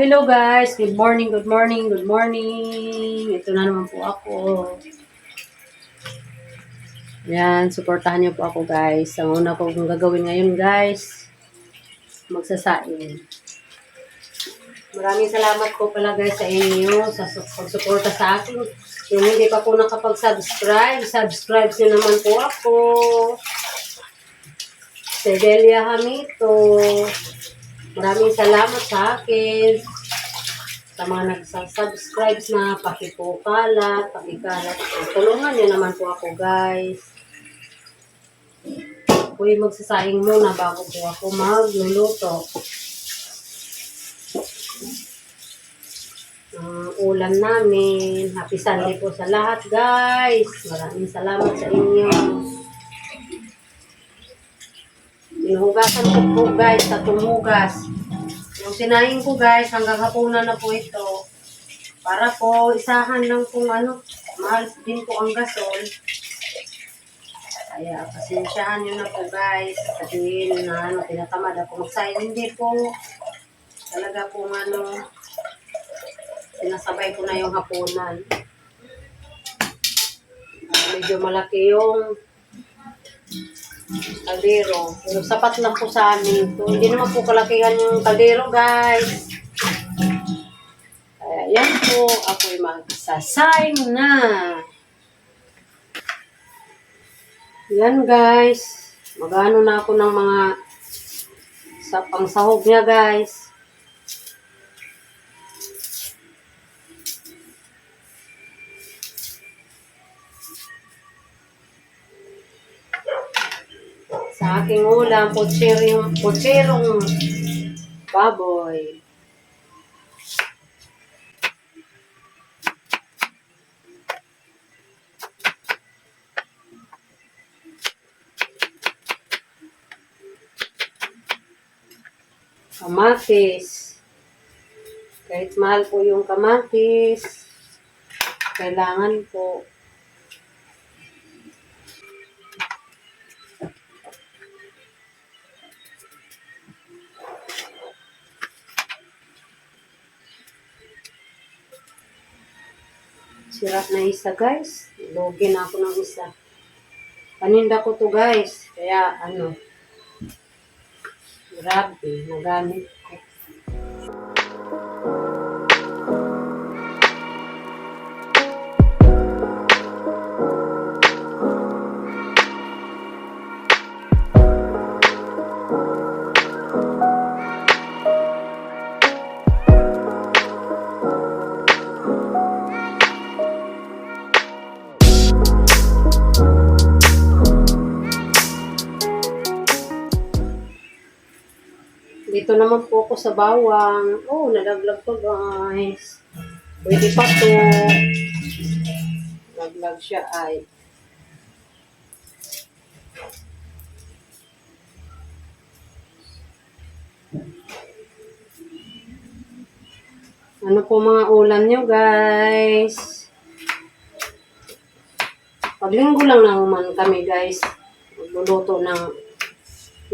hello guys. Good morning, good morning, good morning. Ito na naman po ako. Yan, suportahan niyo po ako guys. Ang una ko kong gagawin ngayon guys, magsasain. Maraming salamat po pala guys sa inyo sa su- pagsuporta sa akin. Yung hindi pa po nakapag-subscribe, subscribe niyo naman po ako. Sedelia Hamito. Maraming salamat sa akin. Sa mga nagsasubscribe na, pakipukalat, pakikalat. Tulungan niyo naman po ako, guys. Ako'y magsasaing muna bago po ako magluluto. Ang ulam namin. Happy Sunday po sa lahat, guys. Maraming salamat sa inyo. Hinuhugasan ko po guys sa tumugas. Yung sinahin ko guys, hanggang hapunan na po ito. Para po isahan lang kung ano, mahal din po ang gasol. Kaya pasensyahan nyo na po guys. Sabihin na ano, tinatamad ako magsahin. Hindi po. Talaga po ano, sinasabay ko na yung hapunan. Medyo malaki yung kaldero. Pero sapat lang po sa amin. So, hindi naman po kalakihan yung kaldero, guys. Kaya yan po, ako'y magsasayang na. Yan, guys. Magano na ako ng mga sa pangsahog niya, guys. Sa aking ulam, putserong, putserong baboy. Kamatis. Kahit mahal po yung kamatis, kailangan po Sirap na isa, guys. Lugi na ako ng isa. Paninda ko to, guys. Kaya, ano, grabe, nagamit Dito naman po ako sa bawang. Oh, nalaglag to, guys. Pwede pa to. Nalaglag siya ay. Ano po mga ulam nyo, guys? Paglinggo lang naman kami, guys. Magluluto ng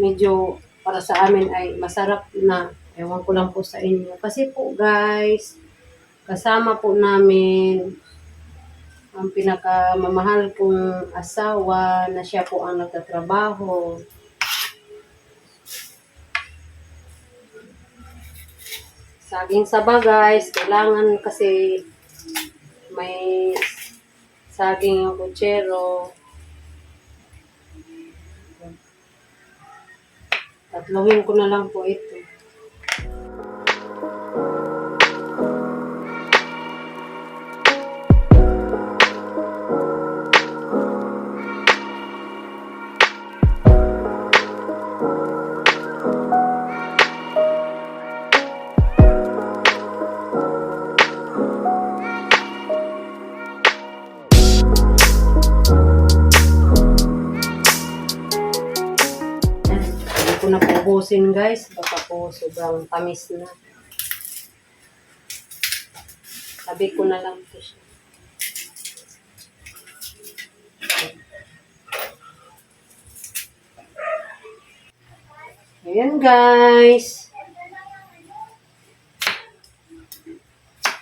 medyo para sa amin ay masarap na. Ewan ko lang po sa inyo. Kasi po, guys, kasama po namin ang pinakamamahal kong asawa na siya po ang nagtatrabaho. Saging saba guys, kailangan kasi may saging yung kutsero. Tatlawin ko na lang po ito. Pubusin guys. Baka po sobrang tamis na. Sabi ko na lang po siya. Ayan guys.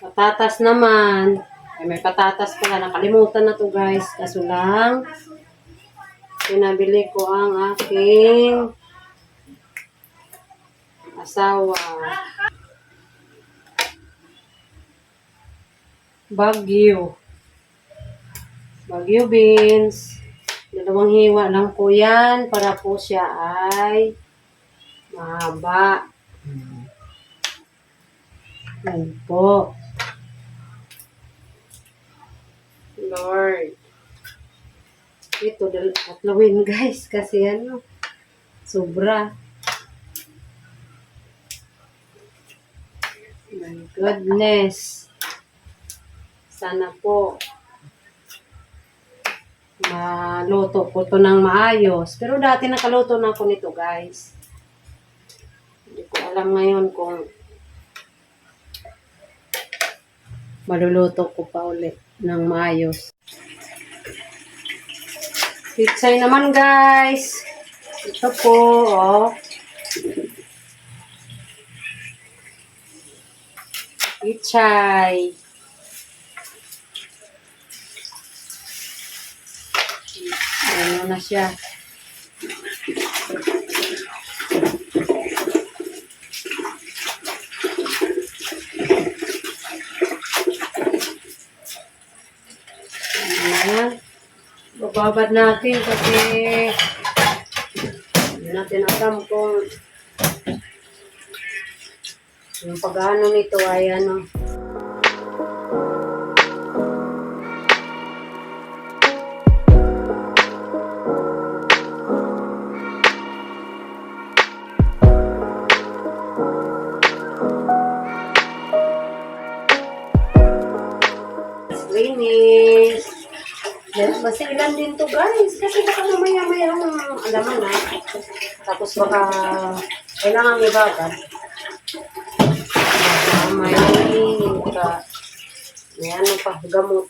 Patatas naman. Ay, may patatas pala. Nakalimutan na to guys. Kaso lang, pinabili ko ang aking asawa. Bagyo. Bagyo beans. Dalawang hiwa lang po yan para po siya ay mahaba. Yan po. Lord. Ito, tatlawin guys kasi ano, sobra. My goodness. Sana po maluto ko to ng maayos. Pero dati nakaluto na ako nito guys. Hindi ko alam ngayon kung maluluto ko pa ulit ng maayos. Pitsay naman guys. Ito po, oh. Pitsay. Ano na siya. Ayan. Natin kasi hindi natin alam kung yung pag-ano nito ay ano. Linis. Yes, masilan din to guys. Kasi baka mamaya mayroong alaman na. Tapos baka kailangan ibabad. May ka, may ano pa, gamot.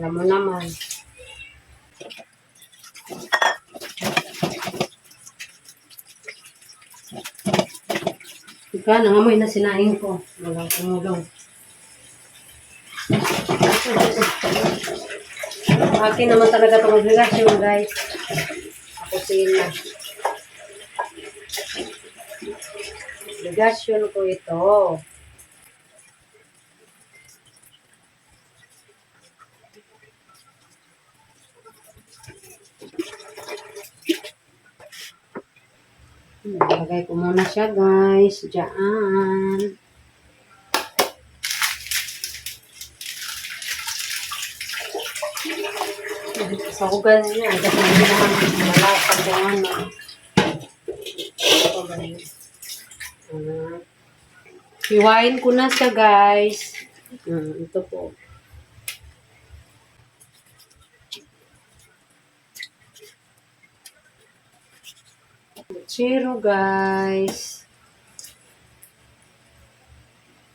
Alam mo naman. Ika, nangamoy na sinaing ko. Walang tumulong. Akin naman talaga itong obligasyon, guys. Ako sila. Obligasyon ko ito. Lagay ko muna siya, guys. Diyan. Sa hugan niya, kasi hindi naman malapag ano. Ito ba Ah. Hiwain ko na siya, guys. Hmm, ito po. Zero, guys.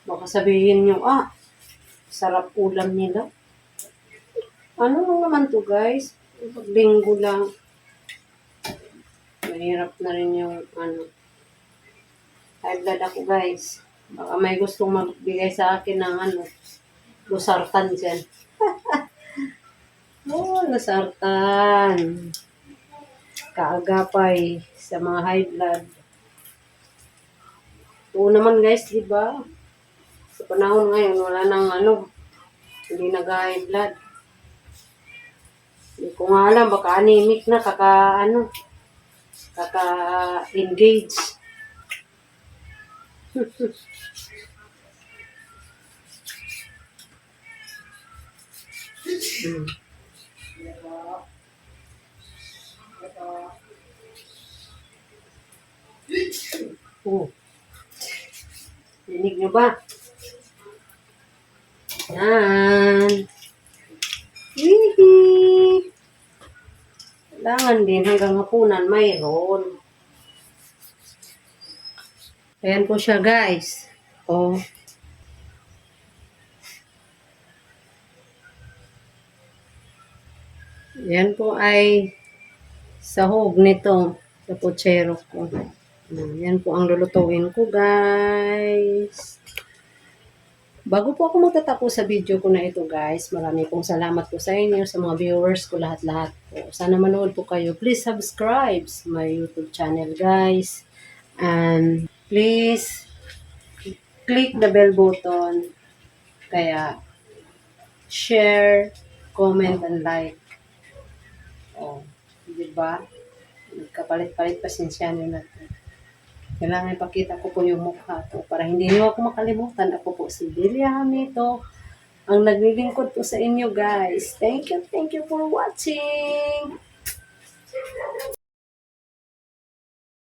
Baka sabihin nyo, ah, sarap ulam nila. Ano lang naman to guys? Pag linggo lang. Mahirap na rin yung ano. High blood ako guys. Baka may gustong magbigay sa akin ng ano. Lusartan dyan. oh, lusartan. Kaagapay sa mga high blood. Oo naman guys, di ba? Sa panahon ngayon, wala nang ano. Hindi nag-high blood. Hindi ko nga alam, baka anemic na, kaka, ano, kaka-engage. Hmm. Oh. Dinig nyo ba? Yan. Hihi. Kailangan din hanggang hapunan mayroon. Ayan po siya guys. Oh. Yan po ay sahog nito sa puchero ko. Yan po ang lulutuin ko guys. Bago po ako magtatapos sa video ko na ito guys, marami pong salamat po sa inyo, sa mga viewers ko lahat-lahat po. Sana manood po kayo. Please subscribe my YouTube channel guys. And please click the bell button. Kaya share, comment, and like. Oh, di ba? Nagkapalit-palit pasensyanin natin. Kailangan ipakita ko po yung mukha to para hindi niyo ako makalimutan. Ako po si Delia Hamito, ang naglilingkod po sa inyo guys. Thank you, thank you for watching.